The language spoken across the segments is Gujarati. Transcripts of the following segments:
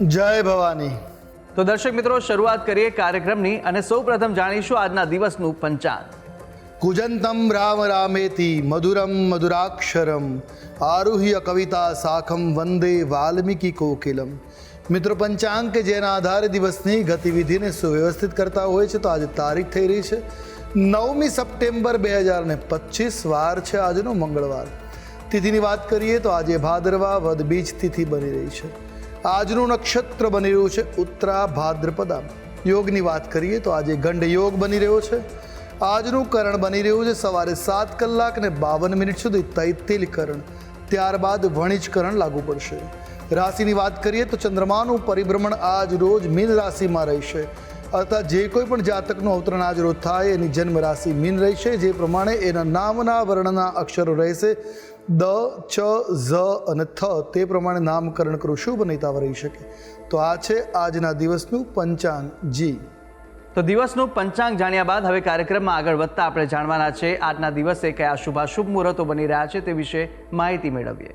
જય ભવાની. તો દર્શક મિત્રો શરૂઆત કરીએ કાર્યક્રમની અને સૌ પ્રથમ જાણીશું આજના દિવસનું પંચાંગ. કુજંતમ રામ રામેતિ મધુરમ મધુરાક્ષરમ આરુહ્ય કવિતા શાખમ વંદે વાલ્મીકી કોકિલમ. મિત્રો પંચાંગ કે જેના આધારે દિવસની ગતિવિધિને સુવ્યવસ્થિત કરતા હોય છે તો આજે તારીખ થઈ રહી છે. નવમી સપ્ટેમ્બર બે હજાર ને પચીસ વાર છે આજનો મંગળવાર. તિથિની વાત કરીએ તો આજે ભાદરવા વદ બીજ તિથિ બની રહી છે. આજનું નક્ષત્ર બની રહ્યું છે ઉત્તરા ભાદ્રપદા. યોગની વાત કરીએ તો આજે ગંડ યોગ બની રહ્યો છે. આજનું કરણ બની રહ્યું છે સવારે સાત કલાક ને બાવન મિનિટ સુધી તૈતિલ કરણ ત્યારબાદ વણિજ કરણ લાગુ પડશે. રાશિની વાત કરીએ તો ચંદ્રમાનું પરિભ્રમણ આજ રોજ મીન રાશિમાં રહેશે. અર્થાત જે કોઈ પણ જાતકનું અવતરણ આજ રોજ થાય એની જન્મ રાશિ મીન રહેશે. જે પ્રમાણે એના નામના વર્ણના અક્ષરો રહેશે. દ ચ ઝ અને થ તે પ્રમાણે નામકરણ કરું શુભ નહીતાવ રહી શકે? તો આ છે આજના દિવસનું પંચાંગ જી. તો દિવસનું પંચાંગ જાણ્યા બાદ હવે કાર્યક્રમમાં આગળ વધતા આપણે જાણવાના છે આજના દિવસે કયા શુભાશુભ મુહૂર્તો બની રહ્યા છે તે વિશે માહિતી મેળવીએ.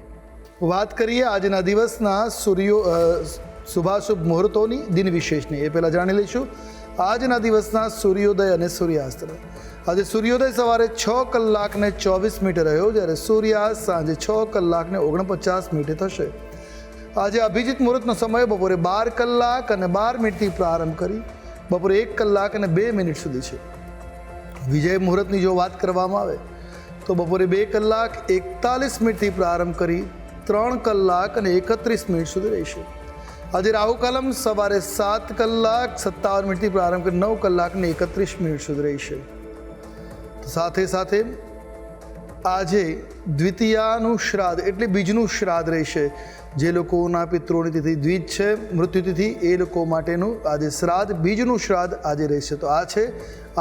વાત કરીએ આજના દિવસના સૂર્યો શુભાશુભ મુહૂર્તોની દિન વિશેષની. એ પહેલાં જાણી લઈશું. આજના દિવસના સૂર્યોદય અને સૂર્યાસ્ત. આજે સૂર્યોદય સવારે છ કલાકને ચોવીસ મિનિટે રહ્યો, જ્યારે સૂર્યાસ્ત સાંજે છ કલાકને ઓગણપચાસ મિનિટે થશે. આજે અભિજીત મુહૂર્તનો સમય બપોરે બાર કલાક અને બાર મિનિટથી પ્રારંભ કરી, બપોરે એક કલાક અને બે મિનિટ સુધી છે. વિજય મુહૂર્તની જો વાત કરવામાં આવે, તો બપોરે બે કલાક એકતાલીસ મિનિટથી પ્રારંભ કરી, ત્રણ કલાક અને એકત્રીસ મિનિટ સુધી રહેશે. આજે રાહુ કાલમ સવારે સાત કલાક સત્તાવન મિનિટથી પ્રારંભ કરી નવ કલાકને એકત્રીસ મિનિટ સુધી રહેશે સાથે સાથે આજે દ્વિતીયાનું શ્રાદ્ધ, એટલે બીજનું શ્રાદ્ધ રહેશે જે લોકોના પિત્રોની તિથિ દ્વિજ છે મૃત્યુતિથિ એ લોકો માટેનું આજે શ્રાદ્ધ, બીજનું શ્રાદ્ધ આજે રહેશે તો આ છે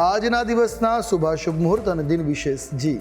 આજના દિવસના શુભાશુભ મુહૂર્ત અને દિન વિશેષ જી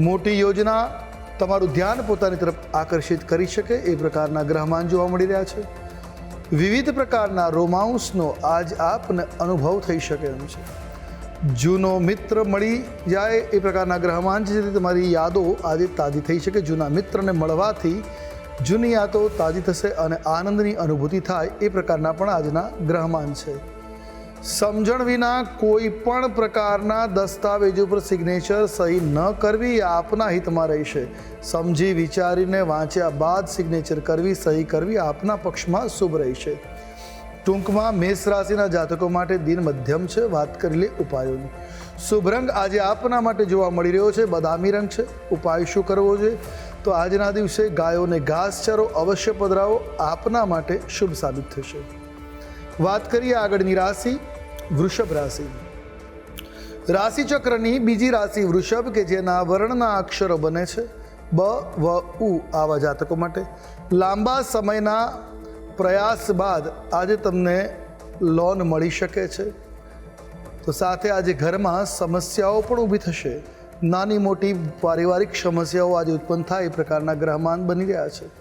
મોટી યોજના તમારું ધ્યાન પોતાની તરફ આકર્ષિત કરી શકે એ પ્રકારના ગ્રહમાન જોવા મળી રહ્યા છે. વિવિધ પ્રકારના રોમાન્સનો આજ આપને અનુભવ થઈ શકે એમ છે. જૂનો મિત્ર મળી જાય એ પ્રકારના ગ્રહમાન છે જેથી તમારી યાદો આજે તાજી થઈ શકે. જૂના મિત્રને મળવાથી જૂની યાદો તાજી થશે અને આનંદની અનુભૂતિ થાય એ પ્રકારના પણ આજના ગ્રહમાન છે. સમજણ વિના કોઈ પણ પ્રકારના દસ્તાવેજો ઉપર સિગ્નેચર સહી ન કરવી એ આપના હિતમાં રહેશે. સમજી વિચારીને વાંચ્યા બાદ સિગ્નેચર કરવી, સહી કરવી આપના પક્ષમાં શુભ રહેશે. ટૂંકમાં મેષ રાશિના જાતકો માટે દિન મધ્યમ છે, વાત કરી લે ઉપાયોની. શુભ રંગ આજે આપના માટે જોવા મળી રહ્યો છે, બદામી રંગ છે. ઉપાય શું કરવો જોઈએ? તો આજના દિવસે ગાયોને ઘાસચારો અવશ્ય પધરાવો, આપના માટે શુભ સાબિત થશે. વાત કરીએ આગળની રાશિ, વૃષભ રાશિ. રાશિ ચક્રની બીજી રાશિ વૃષભ કે જેના વર્ણના અક્ષરો બને છે, બ, વ, ઉ આવા જાતકો માટે. લાંબા સમયના પ્રયાસ બાદ આજે તમને લોન મળી શકે છે. તો સાથે આજે ઘરમાં સમસ્યાઓ પણ ઊભી થશે. નાની મોટી પારિવારિક સમસ્યાઓ આજે ઉત્પન્ન થાય એ પ્રકારના ગ્રહમાન બની રહ્યા છે.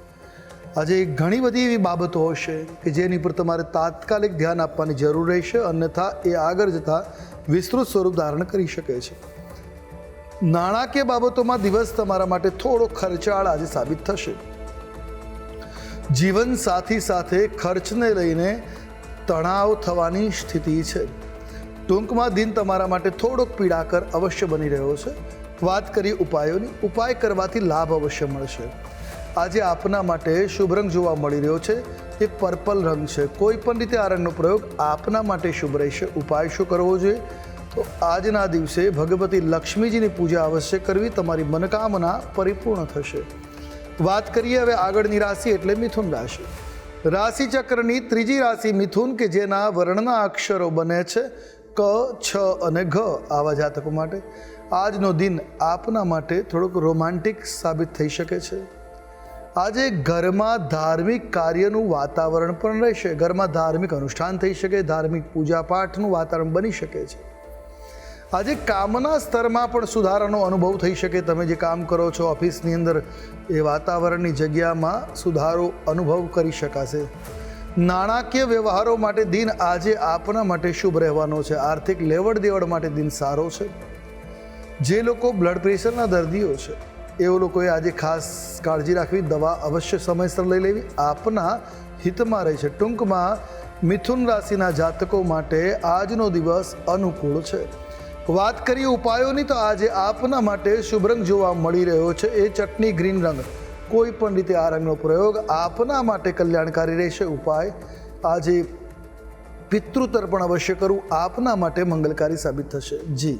આજે ઘણી બધી એવી બાબતો હશે કે જેની પર તમારે તાત્કાલિક ધ્યાન આપવાની જરૂર રહેશે, અન્યથા એ આગળ જતાં વિસ્તૃત સ્વરૂપ ધારણ કરી શકે છે. નાણાકીય બાબતોમાં દિવસ તમારા માટે થોડો ખર્ચાળ આજે સાબિત થશે. જીવન સાથી સાથે ખર્ચને લઈને તણાવ થવાની સ્થિતિ છે. ટૂંકમાં દિન તમારા માટે થોડોક પીડાકર અવશ્ય બની રહ્યો છે. વાત કરીએ ઉપાયોની. ઉપાય કરવાથી લાભ અવશ્ય મળશે. આજે આપના માટે શુભ રંગ જોવા મળી રહ્યો છે. એ પર્પલ રંગ છે. કોઈ પણ રીતે આ રંગનો પ્રયોગ આપના માટે શુભ રહેશે. ઉપાય શું કરવો જોઈએ? તો આજના દિવસે ભગવતી લક્ષ્મીજીની પૂજા અવશ્ય કરવી તમારી મનોકામના પરિપૂર્ણ થશે. વાત કરીએ હવે આગળની રાશિ એટલે મિથુન રાશિ. રાશિ ચક્રની ત્રીજી રાશિ મિથુન કે જેના વર્ણના અક્ષરો બને છે ક, છ અને ઘ આવા જાતકો માટે. આજનો દિન આપના માટે થોડુંક રોમાન્ટિક સાબિત થઈ શકે છે. આજે ઘરમાં ધાર્મિક કાર્યનું વાતાવરણ પણ રહેશે. ઘરમાં ધાર્મિક અનુષ્ઠાન થઈ શકે, ધાર્મિક પૂજા પાઠનું વાતાવરણ બની શકે છે. આજે કામના સ્તરમાં પણ સુધારાનો અનુભવ થઈ શકે. તમે જે કામ કરો છો, ઓફિસની અંદર એ વાતાવરણની જગ્યામાં સુધારો અનુભવ કરી શકાશે. નાણાકીય વ્યવહારો માટે દિન આજે આપના માટે શુભ રહેવાનો છે. આર્થિક લેવડ દેવડ માટે દિન સારો છે. જે લોકો બ્લડ પ્રેશરના દર્દીઓ છે. એઓ લોકોએ આજે ખાસ કાળજી રાખવી, દવા અવશ્ય સમયસર લઈ લેવી. આપના હિતમાં રહે છે. ટૂંકમાં, મિથુન રાશિના જાતકો માટે આજનો દિવસ અનુકૂળ છે. વાત કરીએ ઉપાયોની, તો આજે આપના માટે શુભ રંગ જોવા મળી રહ્યો છે. એ ચટણી ગ્રીન રંગ. કોઈ પણ રીતે આ રંગનો પ્રયોગ આપના માટે કલ્યાણકારી રહેશે. ઉપાય, આજે પિતૃતર્પણ અવશ્ય કરવું આપના માટે મંગલકારી સાબિત થશે. જી.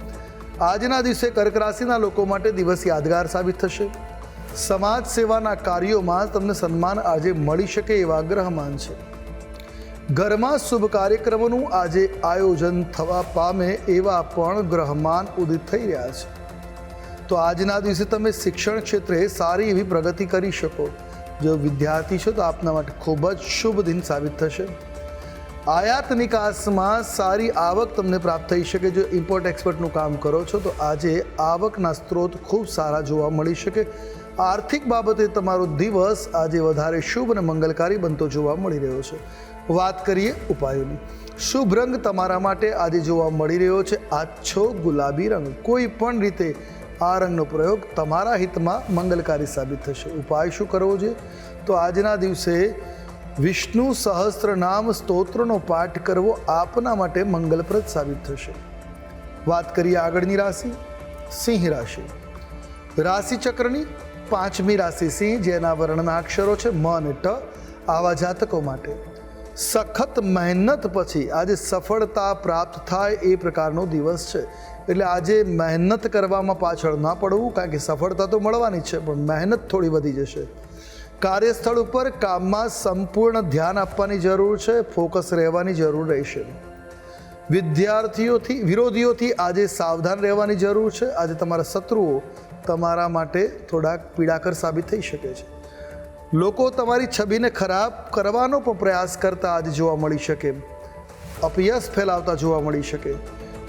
આજના દિવસે કર્ક રાશિના લોકો માટે દિવસ યાદગાર સાબિત થશે. સમાજ સેવાના કાર્યોમાં તમને સન્માન આજે મળી શકે એવા ગ્રહમાન છે. ઘરમાં શુભ કાર્યક્રમોનું આજે આયોજન થવા પામે એવા પણ ગ્રહમાન ઉદિત થઈ રહ્યા છે. તો આજના દિવસે તમે શિક્ષણ ક્ષેત્રે સારી એવી પ્રગતિ કરી શકો. જો વિદ્યાર્થી છો તો આપના માટે ખૂબ જ શુભ દિન સાબિત થશે. આયાત નિકાસમાં સારી આવક તમને પ્રાપ્ત થઈ શકે જો ઇમ્પોર્ટ એક્સપોર્ટનું કામ કરો છો, તો આજે આવકના સ્ત્રોત ખૂબ સારા જોવા મળી શકે. આર્થિક બાબતે તમારો દિવસ આજે વધારે શુભ અને મંગલકારી બનતો જોવા મળી રહ્યો છે. વાત કરીએ ઉપાયોની. શુભ રંગ તમારા માટે આજે જોવા મળી રહ્યો છે. આછો ગુલાબી રંગ. કોઈ પણ રીતે આ રંગનો પ્રયોગ તમારા હિતમાં મંગલકારી સાબિત થશે. ઉપાય શું કરવો જોઈએ? તો આજના દિવસે વિષ્ણુ સહસ્ત્રનામ સ્તોત્રનો પાઠ કરવો આપના માટે મંગલપ્રદ સાબિત થશે. વાત કરીએ આગળની રાશિ, સિંહ રાશિ. રાશિચક્રની પાંચમી રાશિ સિંહ, જેના વર્ણના અક્ષરો છે મ અને ટ, આવા જાતકો માટે. સખત મહેનત પછી આજે સફળતા પ્રાપ્ત થાય એ પ્રકારનો દિવસ છે. એટલે આજે મહેનત કરવામાં પાછળ ના પડવું, કારણ કે સફળતા તો મળવાની જ છે, પણ મહેનત થોડી વધી જશે. કાર્યસ્થળ ઉપર કામમાં સંપૂર્ણ ધ્યાન આપવાની જરૂર છે, ફોકસ રહેવાની જરૂર રહેશે. વિદ્યાર્થીઓથી, વિરોધીઓથી આજે સાવધાન રહેવાની જરૂર છે. આજે તમારા શત્રુઓ તમારા માટે થોડાક પીડાકર સાબિત થઈ શકે છે. લોકો તમારી છબીને ખરાબ કરવાનો પણ પ્રયાસ કરતા આજે જોવા મળી શકે. અપયશ ફેલાવતા જોવા મળી શકે.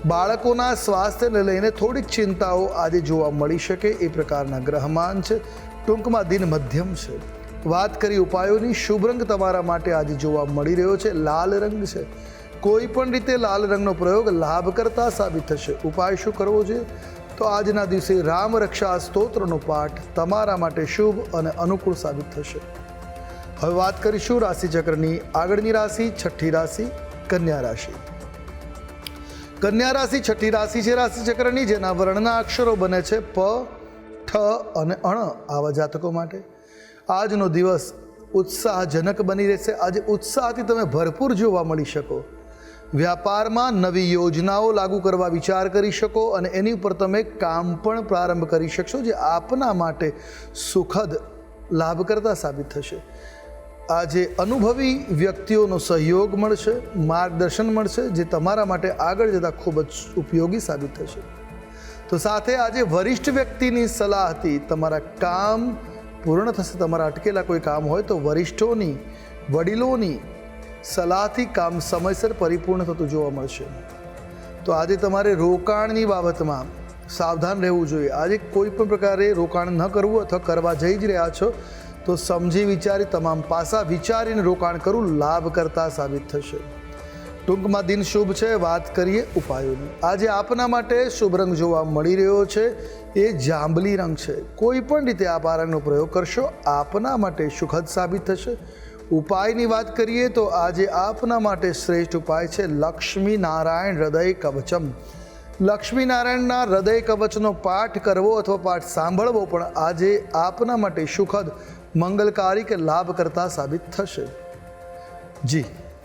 બાળકોના સ્વાસ્થ્યને લઈને થોડીક ચિંતાઓ આજે જોવા મળી શકે. એ પ્રકારના ગ્રહમાન છે. ટૂંકમાં દિન મધ્યમ છે. વાત કરી ઉપાયોની, શુભ રંગ તમારા માટે આજે જોવા મળી રહ્યો છે. લાલ રંગ છે. કોઈ પણ રીતે લાલ રંગનો પ્રયોગ લાભકર્તા સાબિત થશે. ઉપાય શું કરવો જોઈએ? તો આજના દિવસે રામ રક્ષા સ્તોત્રનો પાઠ તમારા માટે શુભ અને અનુકૂળ સાબિત થશે. હવે વાત કરીશું રાશિચક્રની. આગળની રાશિ છઠ્ઠી રાશિ, કન્યા રાશિ. કન્યા રાશિ છઠ્ઠી રાશિ છે રાશિચક્રની, જેના વર્ણના અક્ષરો બને છે પ, ઠ અને અણ આવા જાતકો માટે. આજનો દિવસ ઉત્સાહજનક બની રહેશે. આજે ઉત્સાહથી તમે ભરપૂર જોવા મળી શકો. વ્યાપારમાં નવી યોજનાઓ લાગુ કરવા વિચાર કરી શકો અને એની ઉપર તમે કામ પણ પ્રારંભ કરી શકશો, જે આપના માટે સુખદ, લાભકર્તા સાબિત થશે. આજે અનુભવી વ્યક્તિઓનો સહયોગ મળશે, માર્ગદર્શન મળશે, જે તમારા માટે આગળ જતાં ખૂબ જ ઉપયોગી સાબિત થશે. તો સાથે આજે વરિષ્ઠ વ્યક્તિની સલાહથી તમારા કામ પૂર્ણ થશે. તમારા અટકેલા કોઈ કામ હોય તો વરિષ્ઠોની, વડીલોની સલાહથી કામ સમયસર પરિપૂર્ણ થતું જોવા મળશે. તો આજે તમારે રોકાણની બાબતમાં સાવધાન રહેવું જોઈએ. આજે કોઈ પણ પ્રકારે રોકાણ ન કરવું અથવા કરવા જઈ જ રહ્યા છો, તો સમજી વિચારી, તમામ પાસા વિચારીને રોકાણ કરવું લાભકર્તા સાબિત થશે. ટૂંકમાં દિન શુભ છે. વાત કરીએ ઉપાયોની. આજે આપના માટે શુભ રંગ જોવા મળી રહ્યો છે. એ જાંબલી રંગ છે. કોઈ પણ રીતે આપ આ રંગનો પ્રયોગ કરશો, આપના માટે સુખદ સાબિત થશે. ઉપાયની વાત કરીએ તો આજે આપના માટે શ્રેષ્ઠ ઉપાય છે લક્ષ્મી નારાયણ હૃદય કવચમ. લક્ષ્મી નારાયણના હૃદય કવચનો પાઠ કરવો અથવા પાઠ સાંભળવો પણ આજે આપના માટે સુખદ મંગલકારી કે લાભકર્તા સાબિત થશે. જી.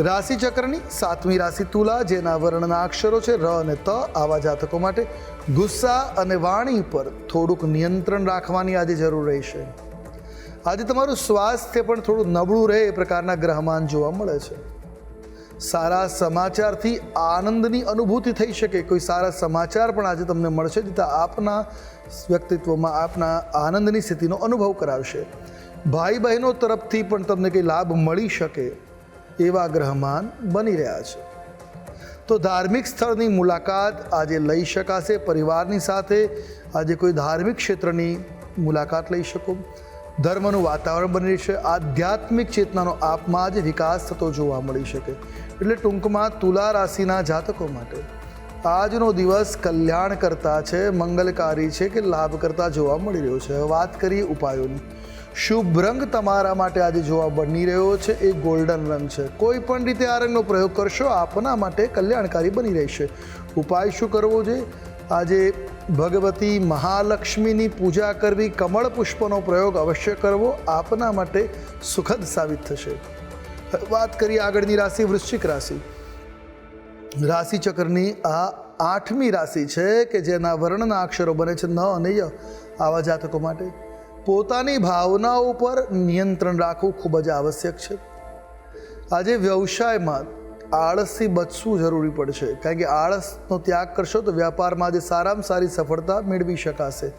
રાશિ ચક્રની સાતમી રાશિ તુલા, જેના વર્ણના અક્ષરો છે ર અને ત, આવા જાતકો માટે ગુસ્સા અને વાણી પર થોડુંક નિયંત્રણ રાખવાની આજે જરૂર રહેશે. આજે તમારું સ્વાસ્થ્ય પણ થોડું નબળું રહે એ પ્રકારના ગ્રહમાન જોવા મળે છે. સારા સમાચારથી આનંદની અનુભૂતિ થઈ શકે. કોઈ સારા સમાચાર પણ આજે તમને મળશે જેથી આપના વ્યક્તિત્વમાં આપના આનંદની સ્થિતિનો અનુભવ કરાવશે. ભાઈ બહેનો તરફથી પણ તમને કંઈ લાભ મળી શકે. એવા ગ્રહમાન બની રહ્યા છે. તો ધાર્મિક સ્થળની મુલાકાત આજે લઈ શકાશે પરિવારની સાથે. આજે કોઈ ધાર્મિક ક્ષેત્રની મુલાકાત લઈ શકો. ધર્મનું વાતાવરણ બની રહેશે. આધ્યાત્મિક ચેતનાનો આપમાં જ વિકાસ થતો જોવા મળી શકે. એટલે ટૂંકમાં તુલા રાશિના જાતકો માટે આજનો દિવસ કલ્યાણ કરતા છે, મંગલકારી છે કે લાભ કરતા જોવા મળી રહ્યો છે? વાત કરીએ ઉપાયોની. શુભ રંગ તમારા માટે આજે જોવા બની રહ્યો છે, એ ગોલ્ડન રંગ છે. કોઈ પણ રીતે આ રંગનો પ્રયોગ કરશો, આપના માટે કલ્યાણકારી બની રહેશે. ઉપાય શું કરવો જોઈએ? આજે ભગવતી મહાલક્ષ્મીની પૂજા કરવી, કમળ પુષ્પનો પ્રયોગ અવશ્ય કરવો, આપના માટે સુખદ સાબિત થશે. વાત કરીએ આગળની રાશિ, વૃશ્ચિક રાશિ. રાશિ ચક્રની આ આઠમી રાશિ છે કે જેના વર્ણના અક્ષરો બને છે ન અને ય. આવા જાતકો માટે પોતાની ભાવનાઓ પર નિયંત્રણ રાખવું ખૂબ જ આવશ્યક છે. આજે વ્યવસાયમાં આળસથી બચવું જરૂરી પડશે. કારણ કે આળસનો ત્યાગ કરશો તો વ્યાપારમાં આજે સારામાં સારી સફળતા મેળવી શકાશે.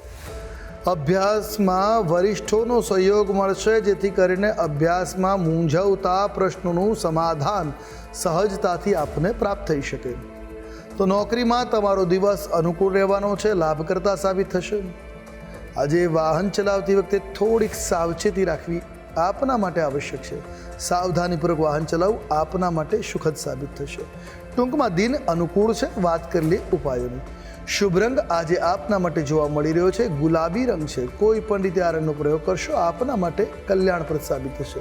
અભ્યાસમાં વરિષ્ઠોનો સહયોગ મળશે, જેથી કરીને અભ્યાસમાં મૂંઝવતા પ્રશ્નોનું સમાધાન સહજતાથી આપને પ્રાપ્ત થઈ શકે. તો નોકરીમાં તમારો દિવસ અનુકૂળ રહેવાનો છે, લાભકર્તા સાબિત થશે. આજે વાહન ચલાવતી વખતે થોડીક સાવચેતી રાખવી આપના માટે આવશ્યક છે. સાવધાનીપૂર્વક વાહન ચલાવવું આપના માટે સુખદ સાબિત થશે. ટૂંકમાં દિન અનુકૂળ છે, વાત કરી લઈએ ઉપાયોની. શુભ રંગ આજે આપના માટે જોવા મળી રહ્યો છે. ગુલાબી રંગ છે. કોઈ પણ રીતે આ રંગનો પ્રયોગ કરશો, આપના માટે કલ્યાણપ્રદ સાબિત થશે.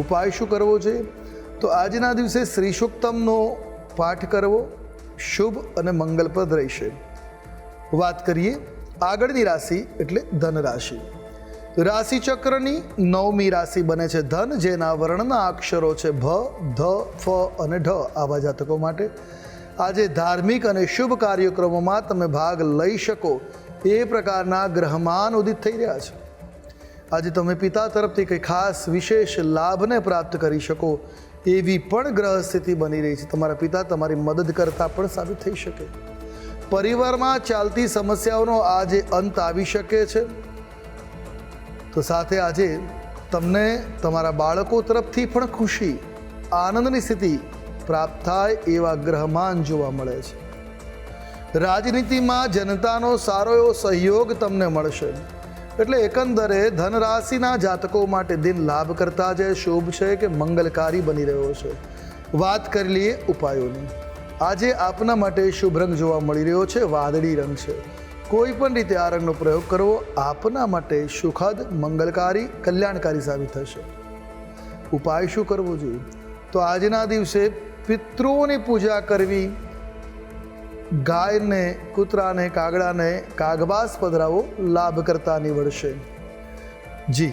ઉપાય શું કરવો છે તો આજના દિવસે શ્રી સુક્તમનો પાઠ કરવો શુભ અને મંગલપ્રદ રહેશે. વાત કરીએ આગળની રાશિ એટલે ધન રાશિ. રાશિ નવમી રાશિ બને છે ધન, જેના વર્ણના અક્ષરો છે ભ, ધ, ફ અને ઢ. આવા જાતકો માટે આજે ધાર્મિક અને શુભ કાર્યક્રમોમાં તમે ભાગ લઈ શકો. એ પ્રકારના ગ્રહમાન ઉદિત થઈ રહ્યા છે. આજે તમે પિતા તરફથી કંઈ ખાસ વિશેષ લાભને પ્રાપ્ત કરી શકો એવી પણ ગ્રહ સ્થિતિ બની રહી છે. તમારા પિતા તમારી મદદ કરતા પણ સાબિત થઈ શકે. પરિવારમાં ચાલતી સમસ્યાઓનો આજે અંત આવી શકે છે. તો સાથે આજે તમને તમારા બાળકો તરફથી પણ ખુશી, આનંદની સ્થિતિ પ્રાપ્ત થાય એવા ગ્રહમાન જોવા મળે છે. રાજનીતિમાં જનતાનો સારો એવો સહયોગ તમને મળશે. એટલે એકંદરે ધનરાશિના જાતકો માટે દિન લાભ કરતા જે શુભ છે કે મંગલકારી બની રહ્યો છે. વાત કરી લઈએ ઉપાયોની. આજે આપના માટે શુભ રંગ જોવા મળી રહ્યો છે, વાદળી રંગ છે. કોઈ પણ રીતે આ રંગનો પ્રયોગ કરવો આપના માટે સુખદ, મંગલકારી, કલ્યાણકારી સાબિત થશે. ઉપાય શું કરવો જોઈએ? તો આજના દિવસે પિતૃઓની પૂજા કરવી ગાયને કૂતરાને કાગડાને કાગબાસ પધરાવો લાભ કરતા નીવડશે. જી.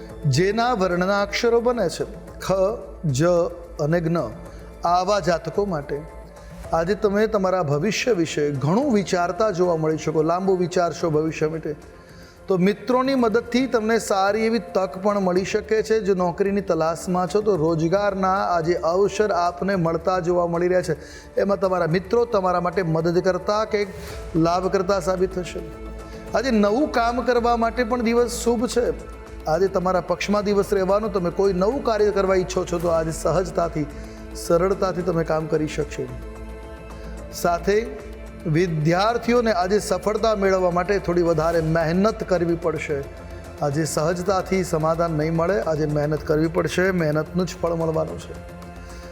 જેના વર્ણના અક્ષરો બને છે. ખ, જ અને જ્ઞ આવા જાતકો માટે. આજે તમે તમારા ભવિષ્ય વિશે ઘણું વિચારતા જોવા મળી શકો, લાંબુ વિચારશો ભવિષ્ય માટે. તો મિત્રોની મદદથી તમને સારી એવી તક પણ મળી શકે છે. જો નોકરીની તલાશમાં છો તો રોજગારના આજે અવસર આપને મળતા જોવા મળી રહ્યા છે. એમાં તમારા મિત્રો તમારા માટે મદદ કરતા કે લાભ કરતા સાબિત થશે. આજે નવું કામ કરવા માટે પણ દિવસ શુભ છે. આજે તમારા પક્ષમાં દિવસ રહેવાનો, તમે કોઈ નવું કાર્ય કરવા ઈચ્છો છો, તો આજે સહજતાથી, સરળતાથી તમે કામ કરી શકશો. સાથે, વિદ્યાર્થીઓને આજે સફળતા મેળવવા માટે થોડી વધારે મહેનત કરવી પડશે. આજે સહજતાથી સમાધાન નહીં મળે, આજે મહેનત કરવી પડશે, મહેનતનું જ ફળ મળવાનું છે.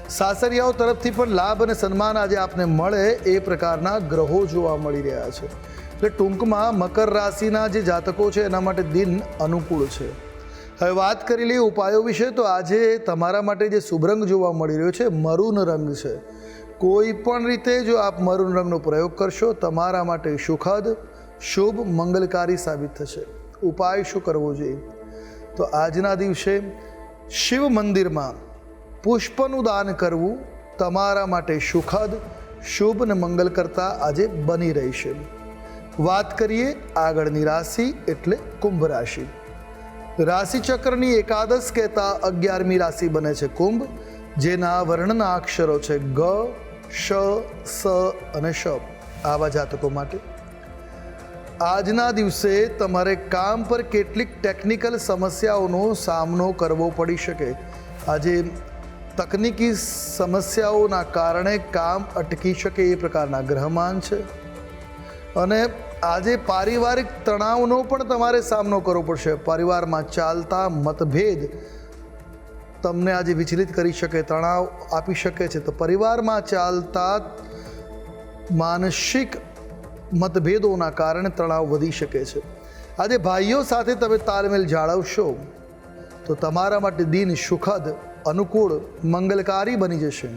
સાસરિયાઓ તરફથી પણ લાભ અને સન્માન આજે આપને મળે, એ પ્રકારના ગ્રહો જોવા મળી રહ્યા છે. એટલે ટૂંકમાં મકર રાશિના જે જાતકો છે, એના માટે દિન અનુકૂળ છે. હવે વાત કરી લઈએ ઉપાયો વિશે, તો આજે તમારા માટે જે શુભ રંગ જોવા મળી રહ્યો છે, મરૂન રંગ છે. કોઈ પણ રીતે જો આપ મરૂન રંગનો પ્રયોગ કરશો, તમારા માટે સુખદ, શુભ, મંગલકારી સાબિત થશે. ઉપાય શું કરવો જોઈએ? તો આજના દિવસે શિવ મંદિરમાં પુષ્પનું દાન કરવું તમારા માટે સુખદ, શુભ અને મંગલ કરતા આજે બની રહેશે. વાત કરીએ આગળની રાશિ એટલે કુંભ રાશિ. રાશિ ચક્રની એકાદશ કહેતા અગિયારમી રાશિ બને છે કુંભ, જેના વર્ણના અક્ષરો છે ગ, શ, સ અને શ. આવા જાતકો માટે. આજના દિવસે તમારે કામ પર કેટલીક ટેકનિકલ સમસ્યાઓનો સામનો કરવો પડી શકે. આજે તકનિકી સમસ્યાઓના કારણે કામ અટકી શકે એ પ્રકારના ગ્રહમાન છે. અને આજે પારિવારિક તણાવનો પણ તમારે સામનો કરવો પડશે. પરિવારમાં ચાલતા મતભેદ તમને આજે વિચલિત કરી શકે, તણાવ આપી શકે છે. તો પરિવારમાં ચાલતા માનસિક મતભેદોના કારણે તણાવ વધી શકે છે. આજે ભાઈઓ સાથે તમે તાલમેલ જાળવશો, તો તમારા માટે દિન સુખદ, અનુકૂળ, મંગલકારી બની જશે.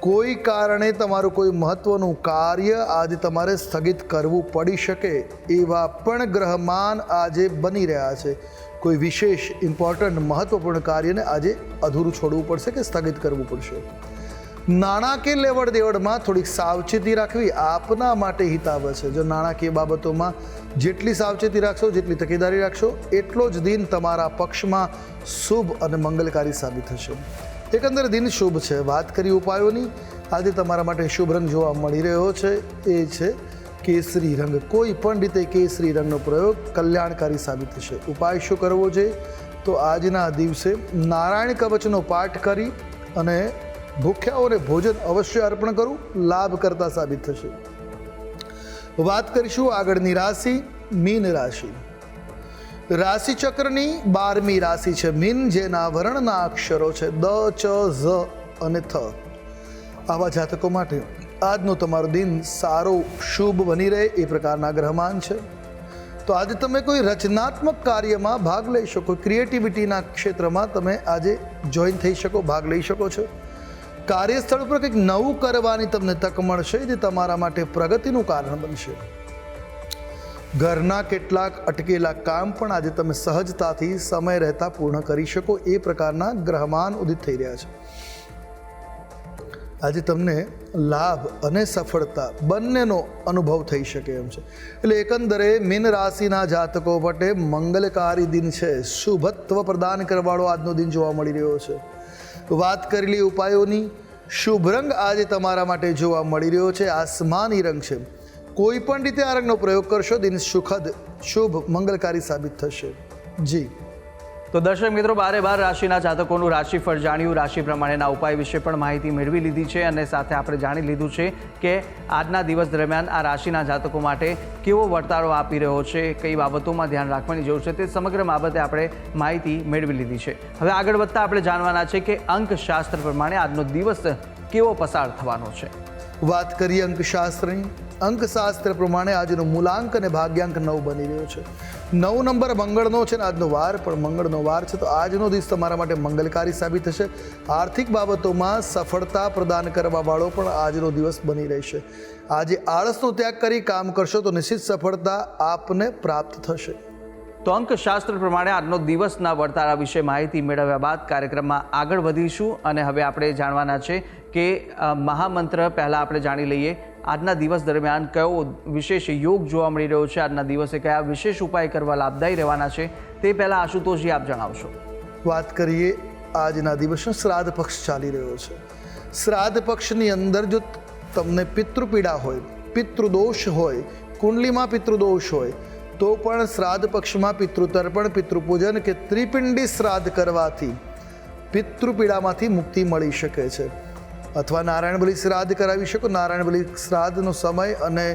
કોઈ કારણે તમારું કોઈ મહત્વનું કાર્ય આજે તમારે સ્થગિત કરવું પડી શકે એવા પણ ગ્રહમાન આજે બની રહ્યા છે. કોઈ વિશેષ ઇમ્પોર્ટન્ટ મહત્વપૂર્ણ કાર્યને આજે અધૂરું છોડવું પડશે કે સ્થગિત કરવું પડશે? નાણાકીય લેવડ દેવડમાં થોડીક સાવચેતી રાખવી આપના માટે હિતાવ છે. જો નાણાકીય બાબતોમાં જેટલી સાવચેતી રાખશો, જેટલી તકેદારી રાખશો, એટલો જ દિન તમારા પક્ષમાં શુભ અને મંગલકારી સાબિત થશે. એકંદર દિન શુભ છે. વાત કરી ઉપાયોની. આજે તમારા માટે શુભ રંગ જોવા મળી રહ્યો છે. એ છે કેસરી રંગ. કોઈ પણ રીતે કેસરી રંગનો પ્રયોગ કલ્યાણકારી સાબિત થશે. ઉપાય શું કરવો જોઈએ તો આજના દિવસે નારાયણ કવચનો પાઠ કરી અને ભૂખ્યાઓને ભોજન અવશ્ય અર્પણ કરવું લાભ કરતા સાબિત થશે. વાત કરીશું આગળની રાશિ, મીન રાશિ. રાશિ ચક્રની બારમી રાશિ છે મીન, જેના વર્ણના અક્ષરો છે દ, ચ, ઝ અને થ. આવા જાતકો માટે આજનો તમારો દિન સારો, શુભ બની રહે એ પ્રકારના ગ્રહમાન છે. તો આજે તમે કોઈ રચનાત્મક કાર્યમાં ભાગ લઈ શકો, ક્રિએટિવિટીના ક્ષેત્રમાં તમે આજે જોઈન થઈ શકો, ભાગ લઈ શકો છો. કાર્યસ્થળ પર કંઈક નવું કરવાની તમને તક મળશે, જે તમારા માટે પ્રગતિનું કારણ બનશે. ઘરના કેટલાક અટકેલા કામ પણ આજે તમે સહજતાથી સમય રહેતા પૂર્ણ કરી શકો એ પ્રકારના ગ્રહમાન ઉદિત થઈ રહ્યા છે. આજે તમને લાભ અને સફળતા બંનેનો અનુભવ થઈ શકે એમ છે. એટલે એકંદરે મીન રાશિના જાતકો માટે મંગલકારી દિન છે. શુભત્વ પ્રદાન કરવાળો આજનો દિન જોવા મળી રહ્યો છે. વાત કરેલી ઉપાયોની. શુભ રંગ આજે તમારા માટે જોવા મળી રહ્યો છે. આસમાની રંગ છે. કોઈ પણ રીતે આ રંગનો પ્રયોગ કરશો દિન સુખદ શુભ મંગલકારી સાબિત થશે. જી. તો દર્શક મિત્રો બારે બાર રાશિના જાતકોનું રાશિફળ જાણ્યું. રાશિ પ્રમાણેના ઉપાય વિશે પણ માહિતી મેળવી લીધી છે અને સાથે આપણે જાણી લીધું છે કે આજના દિવસ દરમિયાન આ રાશિના જાતકો માટે કેવો વર્તારો આપી રહ્યો છે કઈ બાબતોમાં ધ્યાન રાખવાની જરૂર છે તે સમગ્ર બાબતે આપણે માહિતી મેળવી લીધી છે. હવે આગળ વધતા આપણે જાણવાના છે કે અંકશાસ્ત્ર પ્રમાણે આજનો દિવસ કેવો પસાર થવાનો છે. વાત કરીએ અંકશાસ્ત્રની. અંકશાસ્ત્ર પ્રમાણે આજનો મૂલાંક અને ભાગ્યાંક નવ બની રહ્યો છે. નવ નંબર મંગળનો છે ને આજનો વાર, પણ મંગળનો વાર છે તો આજનો દિવસ તમારા માટે મંગલકારી સાબિત થશે. આર્થિક બાબતોમાં સફળતા પ્રદાન કરવા વાળો પણ આજનો દિવસ બની રહેશે. આજે આળસનો ત્યાગ કરી કામ કરશો તો નિશ્ચિત સફળતા આપને પ્રાપ્ત થશે. તો અંકશાસ્ત્ર પ્રમાણે આજનો દિવસના વર્તારા વિશે માહિતી મેળવ્યા બાદ કાર્યક્રમમાં આગળ વધીશું અને હવે આપણે જાણવાના છે કે મહામંત્ર પહેલાં આપણે જાણી લઈએ આજના દિવસ દરમિયાન કયો વિશેષ યોગ જોવા મળી રહ્યો છે? આજના દિવસે કયા વિશેષ ઉપાય કરવા લાભદાયી રહેવાના છે? તે પહેલાં આશુતોષજી આપ જણાવશો. વાત કરીએ આજના દિવસનો શ્રાદ્ધ પક્ષ ચાલી રહ્યો છે. શ્રાદ્ધ પક્ષની અંદર જો તમને પિતૃપીડા હોય, પિતૃદોષ હોય, કુંડલીમાં પિતૃદોષ હોય, તો પણ શ્રાદ્ધ પક્ષમાં પિતૃતર્પણ, પિતૃપૂજન કે ત્રિપિંડી શ્રાદ્ધ કરવાથી પિતૃપીડામાંથી મુક્તિ મળી શકે છે. અથવા નારાયણ બલિ શ્રાદ્ધ કરાવી શકો. નારાયણ બલિ શ્રાદ્ધનો સમય અને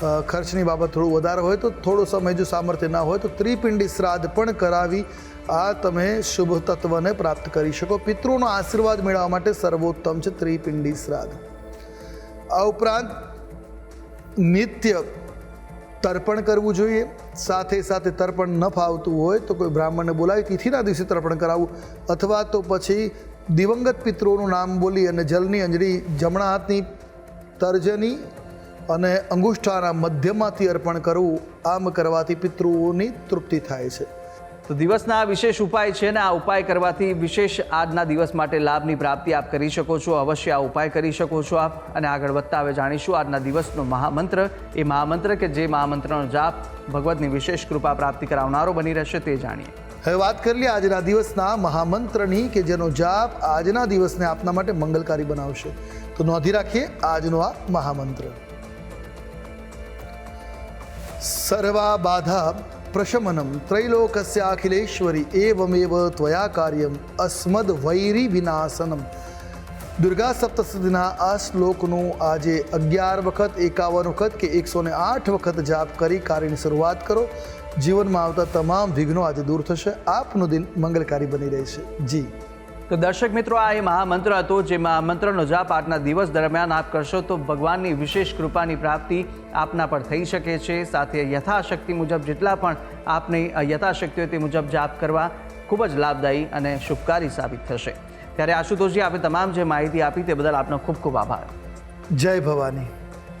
ખર્ચની બાબત થોડું વધારે હોય તો થોડો સમય જો સામર્થ્ય ના હોય તો ત્રિપિંડી શ્રાદ્ધ પણ કરાવી આ તમે શુભ તત્વને પ્રાપ્ત કરી શકો. પિતૃનો આશીર્વાદ મેળવવા માટે સર્વોત્તમ છે ત્રિપિંડી શ્રાદ્ધ. આ ઉપરાંત નિત્ય તર્પણ કરવું જોઈએ. સાથે સાથે તર્પણ ન ફાવતું હોય તો કોઈ બ્રાહ્મણને બોલાવી, તિથિના દિવસે તર્પણ કરાવવું. અથવા તો પછી દિવંગત પિતૃઓનું નામ બોલી અને જલની અંજળી જમણા હાથની તર્જની અને અંગુષ્ઠાના મધ્યમાંથી અર્પણ કરવું, આમ કરવાથી પિતૃઓની તૃપ્તિ થાય છે. તો દિવસના આ વિશેષ ઉપાય છે ને આ ઉપાય કરવાથી વિશેષ આજના દિવસ માટે લાભની પ્રાપ્તિ આપ કરી શકો છો, અવશ્ય આ ઉપાય કરી શકો છો આપ અને આગળ વધતા હવે જાણીશું આજના દિવસનો મહામંત્ર. એ મહામંત્ર કે જે મહામંત્રનો જાપ ભગવતની વિશેષ કૃપા પ્રાપ્તિ કરાવનારો બની રહેશે તે જાણીએ. હવે વાત કરી લઈએ આજના દિવસના મહામંત્રની કે જેનો જાપ આજના દિવસને આપના માટે મંગલકારી બનાવશે. તો નોંધી રાખીએ આજનો આ મહામંત્ર. સર્વા બાધા પ્રશમનમ ત્રૈલોકસ્ય અખિલેશ્વરી એવમેવ ત્વયા કાર્યમ અસ્મદ વૈરી વિનાશનમ. દુર્ગા સપ્તશતીના આ શ્લોકનું આજે અગિયાર વખત, એકાવન વખત કે એકસો આઠ વખત જાપ કરી કાર્યની શરૂઆત કરો. જીવનમાં આવતા તમામ વિઘ્નો આજે દૂર થશે. આપનું દિન મંગલકારી બની રહેશે. જી. તો દર્શક મિત્રો આ એ મહામંત્ર હતો જે મહામંત્રનો જાપ આજના દિવસ દરમિયાન આપ કરશો તો ભગવાનની વિશેષ કૃપાની પ્રાપ્તિ આપના પર થઈ શકે છે. સાથે યથાશક્તિ મુજબ જેટલા પણ આપની યથાશક્તિ હોય તે મુજબ જાપ કરવા ખૂબ જ લાભદાયી અને શુભકારી સાબિત થશે. ત્યારે આશુતોષજી આપે તમામ જે માહિતી આપી તે બદલ આપનો ખૂબ ખૂબ આભાર. જય ભવાની.